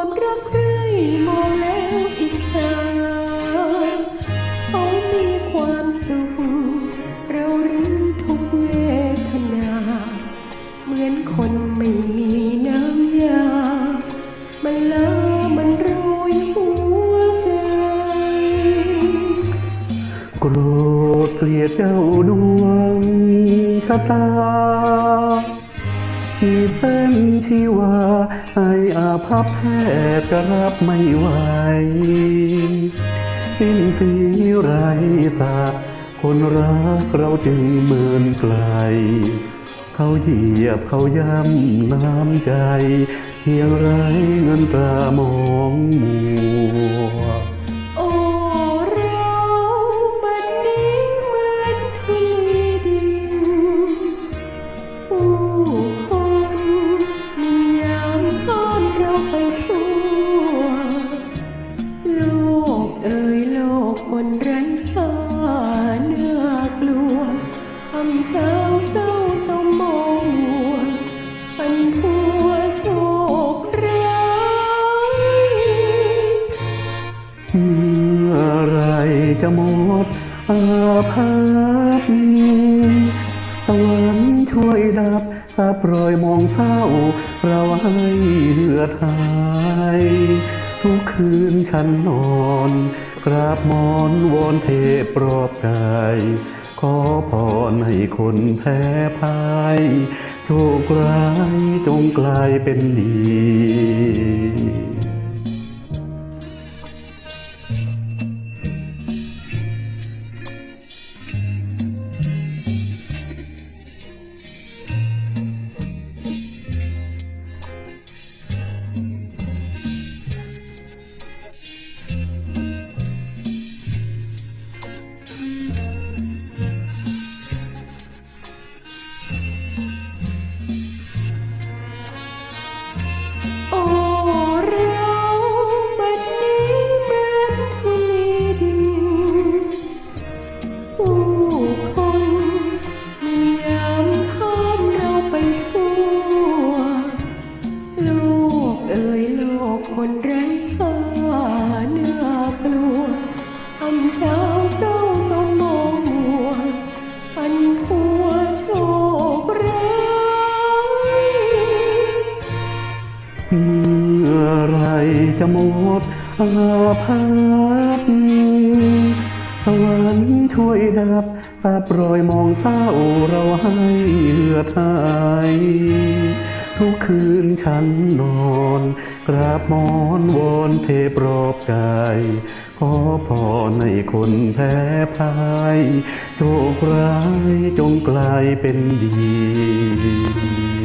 ความรักใครมองแล้วอิจฉาเขามีความสุขเราหรือทุกเวทนา เหมือนคนไม่มีน้ำยา มันเลอมันรวยหัวใจโกรธเกลียดเจ้าดวงชะตา ขีดเส้นชีวาให้อาภัพแทบจะรับไม่ไหวสิ้นสีไรสาคนรักเราจึงเมินไกล เขาเหยียบเขาย้ำน้ำใจเพียงไรเงินตามองมัว คนไร้ค่าเนื้อกลัวทำเช้าเศร้าสมมองมัวปันพัวโชคร้ายเมื่อไรจะหมดอาภัพตะวันช่วยดับสาปรอยมองเศร้าเราให้เหือดหาย ทุกคืนฉันนอนกราบมอนวอนเทพปลอบกายขอพรให้คนแพ้พ่ายโชคร้ายจงกลายเป็นดี คนไร้ค่านื้อกลัวทำเช้าเศร้าสมมองมัวพันพัวโชคร้ายเมื่อไรจะหมดอาภัพสวรรค์ช่วยดับสาปรอยมองเศร้าเราให้เลือดหาย ทุกคืนฉันนอน กราบมอนวอนเทปรอบกายขอพรในคนแพ้พ่ายโชคร้ายจงกลายเป็นดี